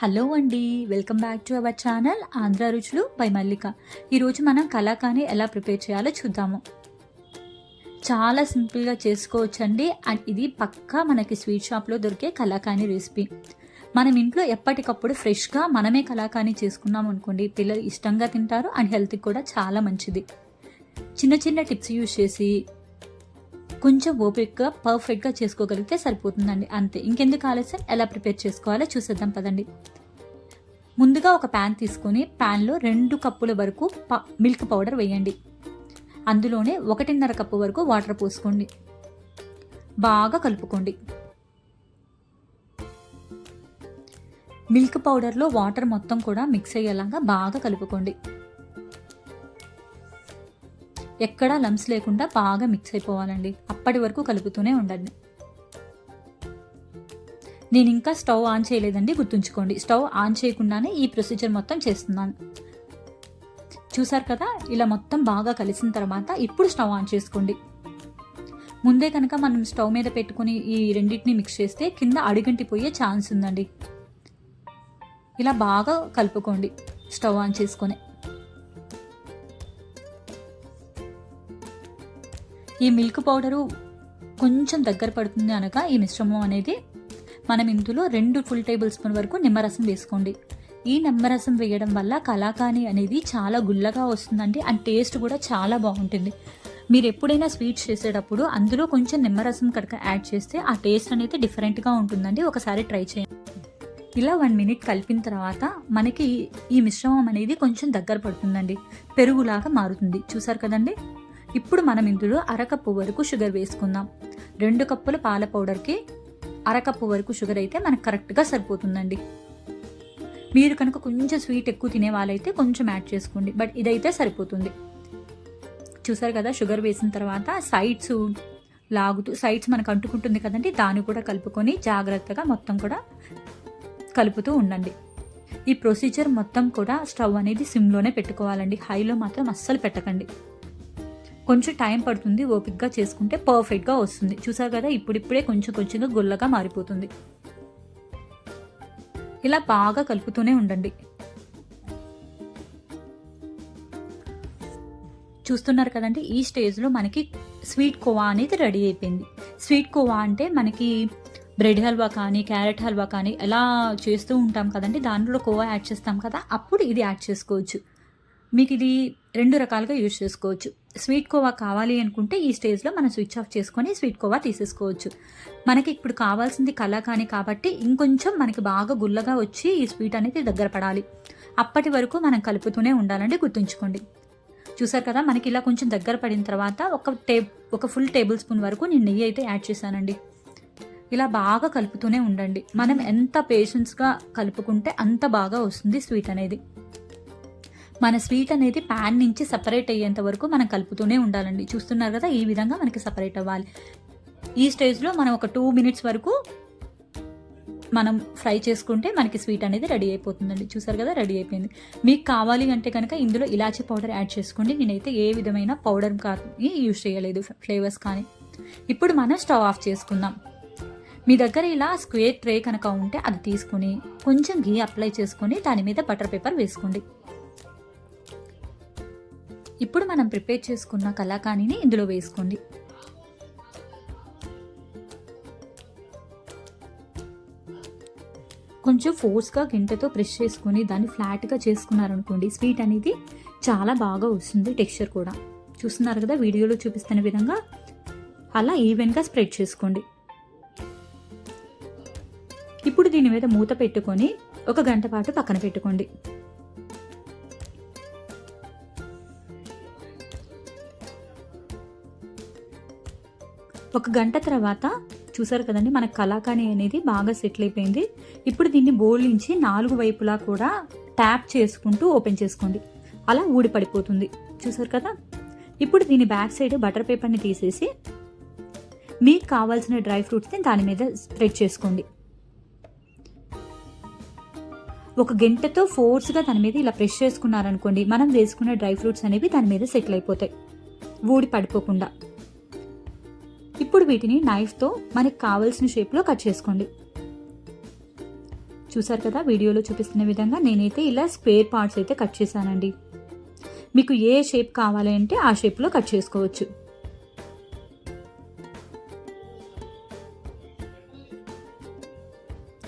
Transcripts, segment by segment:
Hello అండి welcome back to our channel Andhra Ruchulu by Mallika. ఈరోజు మనం కలాకాని ఎలా ప్రిపేర్ చేయాలో చూద్దాము. చాలా సింపుల్గా చేసుకోవచ్చండి అండ్ ఇది పక్కా మనకి స్వీట్ షాప్లో దొరికే కలాకాని రెసిపీ. మనం ఇంట్లో ఎప్పటికప్పుడు ఫ్రెష్గా మనమే కలాకాని చేసుకున్నాం అనుకోండి పిల్లలు ఇష్టంగా తింటారు అండ్ హెల్త్కి కూడా చాలా మంచిది. చిన్న చిన్న టిప్స్ యూజ్ చేసి కొంచెం ఓపికగా పర్ఫెక్ట్గా చేసుకోగలిగితే సరిపోతుందండి. అంతే. ఇంకెందుకు ఆలస్యం? ఎలా ప్రిపేర్ చేసుకోవాలో చూసేద్దాం పదండి. ముందుగా ఒక ప్యాన్ తీసుకొని ప్యాన్లో రెండు కప్పుల వరకు ప మిల్క్ పౌడర్ వేయండి. అందులోనే ఒకటిన్నర కప్పు వరకు వాటర్ పోసుకోండి. బాగా కలుపుకోండి. మిల్క్ పౌడర్లో వాటర్ మొత్తం కూడా మిక్స్ అయ్యేలాగా బాగా కలుపుకోండి. ఎక్కడా లంప్స్ లేకుండా బాగా మిక్స్ అయిపోవాలండి. అప్పటి వరకు కలుపుతూనే ఉండండి. నేను ఇంకా స్టవ్ ఆన్ చేయలేదండి గుర్తుంచుకోండి. స్టవ్ ఆన్ చేయకుండానే ఈ ప్రొసీజర్ మొత్తం చేస్తున్నాను. చూసారు కదా ఇలా మొత్తం బాగా కలిసిన తర్వాత ఇప్పుడు స్టవ్ ఆన్ చేసుకోండి. ముందే కనుక మనం స్టవ్ మీద పెట్టుకుని ఈ రెండింటిని మిక్స్ చేస్తే కింద అడుగంటిపోయే ఛాన్స్ ఉందండి. ఇలా బాగా కలుపుకోండి స్టవ్ ఆన్ చేసుకొని. ఈ మిల్క్ పౌడరు కొంచెం దగ్గర పడుతుంది అనగా ఈ మిశ్రమం అనేది మనం ఇందులో రెండు ఫుల్ టేబుల్ స్పూన్ వరకు నిమ్మరసం వేసుకోండి. ఈ నిమ్మరసం వేయడం వల్ల కలాకాని అనేది చాలా గుల్లగా వస్తుందండి అండ్ టేస్ట్ కూడా చాలా బాగుంటుంది. మీరు ఎప్పుడైనా స్వీట్స్ చేసేటప్పుడు అందులో కొంచెం నిమ్మరసం కనుక యాడ్ చేస్తే ఆ టేస్ట్ అనేది డిఫరెంట్గా ఉంటుందండి. ఒకసారి ట్రై చేయండి. ఇలా వన్ మినిట్ కలిపిన తర్వాత మనకి ఈ మిశ్రమం అనేది కొంచెం దగ్గర పడుతుందండి. పెరుగులాగా మారుతుంది. చూసారు కదండి? ఇప్పుడు మనం ఇందులో అరకప్పు వరకు షుగర్ వేసుకుందాం. రెండు కప్పుల పాల పౌడర్కి అరకప్పు వరకు షుగర్ అయితే మనకు కరెక్ట్గా సరిపోతుందండి. మీరు కనుక కొంచెం స్వీట్ ఎక్కువ తినే వాళ్ళైతే కొంచెం యాడ్ చేసుకోండి. బట్ ఇదైతే సరిపోతుంది. చూసారు కదా షుగర్ వేసిన తర్వాత సైడ్స్ లాగుతూ సైడ్స్ మనకు అంటుకుంటుంది కదండి దాన్ని కూడా కలుపుకొని జాగ్రత్తగా మొత్తం కూడా కలుపుతూ ఉండండి. ఈ ప్రొసీజర్ మొత్తం కూడా స్టవ్ అనేది సిమ్లోనే పెట్టుకోవాలండి. హైలో మాత్రం అస్సలు పెట్టకండి. కొంచెం టైం పడుతుంది ఓపిక్గా చేసుకుంటే పర్ఫెక్ట్గా వస్తుంది. చూసారు కదా ఇప్పుడిప్పుడే కొంచెం కొంచెంగా గుల్లగా మారిపోతుంది. ఇలా బాగా కలుపుతూనే ఉండండి. చూస్తున్నారు కదండి ఈ స్టేజ్లో మనకి స్వీట్ కోవా అనేది రెడీ అయిపోయింది. స్వీట్ కోవా అంటే మనకి బ్రెడ్ హల్వా కానీ క్యారెట్ హల్వా కానీ ఎలా చేస్తూ ఉంటాం కదండి. దాంట్లో కోవా యాడ్ చేస్తాం కదా అప్పుడు ఇది యాడ్ చేసుకోవచ్చు. మీకు ఇది రెండు రకాలుగా యూజ్ చేసుకోవచ్చు. స్వీట్ కోవా కావాలి అనుకుంటే ఈ స్టేజ్లో మనం స్విచ్ ఆఫ్ చేసుకొని స్వీట్ కోవా తీసేసుకోవచ్చు. మనకి ఇప్పుడు కావాల్సింది కలాకాని కాబట్టి ఇంకొంచెం మనకి బాగా గుల్లగా వచ్చి ఈ స్వీట్ అనేది దగ్గర పడాలి. అప్పటి వరకు మనం కలుపుతూనే ఉండాలండి గుర్తుంచుకోండి. చూసారు కదా మనకి ఇలా కొంచెం దగ్గర పడిన తర్వాత ఒక టే ఒక ఫుల్ టేబుల్ స్పూన్ వరకు నేను నెయ్యి అయితే యాడ్ చేశానండి. ఇలా బాగా కలుపుతూనే ఉండండి. మనం ఎంత పేషెన్స్గా కలుపుకుంటే అంత బాగా వస్తుంది స్వీట్ అనేది. మన స్వీట్ అనేది ప్యాన్ నుంచి సపరేట్ అయ్యేంత వరకు మనం కలుపుతూనే ఉండాలండి. చూస్తున్నారు కదా ఈ విధంగా మనకి సపరేట్ అవ్వాలి. ఈ స్టేజ్లో మనం ఒక టూ మినిట్స్ వరకు మనం ఫ్రై చేసుకుంటే మనకి స్వీట్ అనేది రెడీ అయిపోతుందండి. చూసారు కదా రెడీ అయిపోయింది. మీకు కావాలి అంటే కనుక ఇందులో ఇలాచీ పౌడర్ యాడ్ చేసుకోండి. నేనైతే ఏ విధమైన పౌడర్ కానీ యూజ్ చేయలేదు ఫ్లేవర్స్ కానీ. ఇప్పుడు మనం స్టవ్ ఆఫ్ చేసుకుందాం. మీ దగ్గర ఇలా స్క్వేర్ ట్రే కనుక ఉంటే అది తీసుకుని కొంచెం గీ అప్లై చేసుకొని దాని మీద బటర్ పేపర్ వేసుకోండి. ఇప్పుడు మనం ప్రిపేర్ చేసుకున్న కలాకానీని ఇందులో వేసుకోండి. కొంచెం ఫోర్స్గా గింటతో ప్రెస్ చేసుకుని దాన్ని ఫ్లాట్గా చేసుకున్నారనుకోండి స్వీట్ అనేది చాలా బాగా వస్తుంది టెక్స్చర్ కూడా. చూస్తున్నారు కదా వీడియోలో చూపిస్తున్న విధంగా అలా ఈవెన్గా స్ప్రెడ్ చేసుకోండి. ఇప్పుడు దీని మీద మూత పెట్టుకొని ఒక గంట పాటు పక్కన పెట్టుకోండి. ఒక గంట తర్వాత చూసారు కదండి మన కలాకాని అనేది బాగా సెటిల్ అయిపోయింది. ఇప్పుడు దీన్ని బోలించి నాలుగు వైపులా కూడా ట్యాప్ చేసుకుంటూ ఓపెన్ చేసుకోండి. అలా ఊడి పడిపోతుంది. చూసారు కదా? ఇప్పుడు దీని బ్యాక్ సైడ్ బటర్ పేపర్ని తీసేసి మీకు కావాల్సిన డ్రై ఫ్రూట్స్ని దాని మీద స్ప్రెడ్ చేసుకోండి. ఒక గంటతో ఫోర్స్గా దాని మీద ఇలా ప్రెస్ చేసుకున్నారనుకోండి మనం వేసుకున్న డ్రై ఫ్రూట్స్ అనేవి దాని మీద సెటిల్ అయిపోతాయి. ఊడి పడిపోకుండా. ఇప్పుడు వీటిని నైఫ్తో మనకి కావాల్సిన షేప్లో కట్ చేసుకోండి. చూసారు కదా వీడియోలో చూపిస్తున్న విధంగా నేనైతే ఇలా స్క్వేర్ పార్ట్స్ అయితే కట్ చేశానండి. మీకు ఏ షేప్ కావాలి అంటే ఆ షేప్లో కట్ చేసుకోవచ్చు.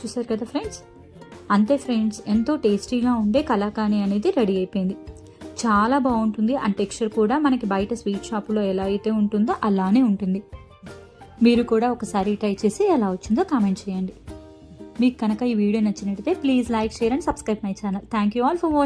చూసారు కదా ఫ్రెండ్స్ అంతే ఫ్రెండ్స్ ఎంతో టేస్టీగా ఉండే కలాకాని అనేది రెడీ అయిపోయింది. చాలా బాగుంటుంది అండ్ టెక్స్చర్ కూడా మనకి బయట స్వీట్ షాపులో ఎలా అయితే ఉంటుందో అలానే ఉంటుంది. మీరు కూడా ఒకసారి ట్రై చేసి ఎలా వచ్చిందో కామెంట్ చేయండి. మీకు కనుక ఈ వీడియో నచ్చినట్టయితే please like share and subscribe my channel. Thank you all for watching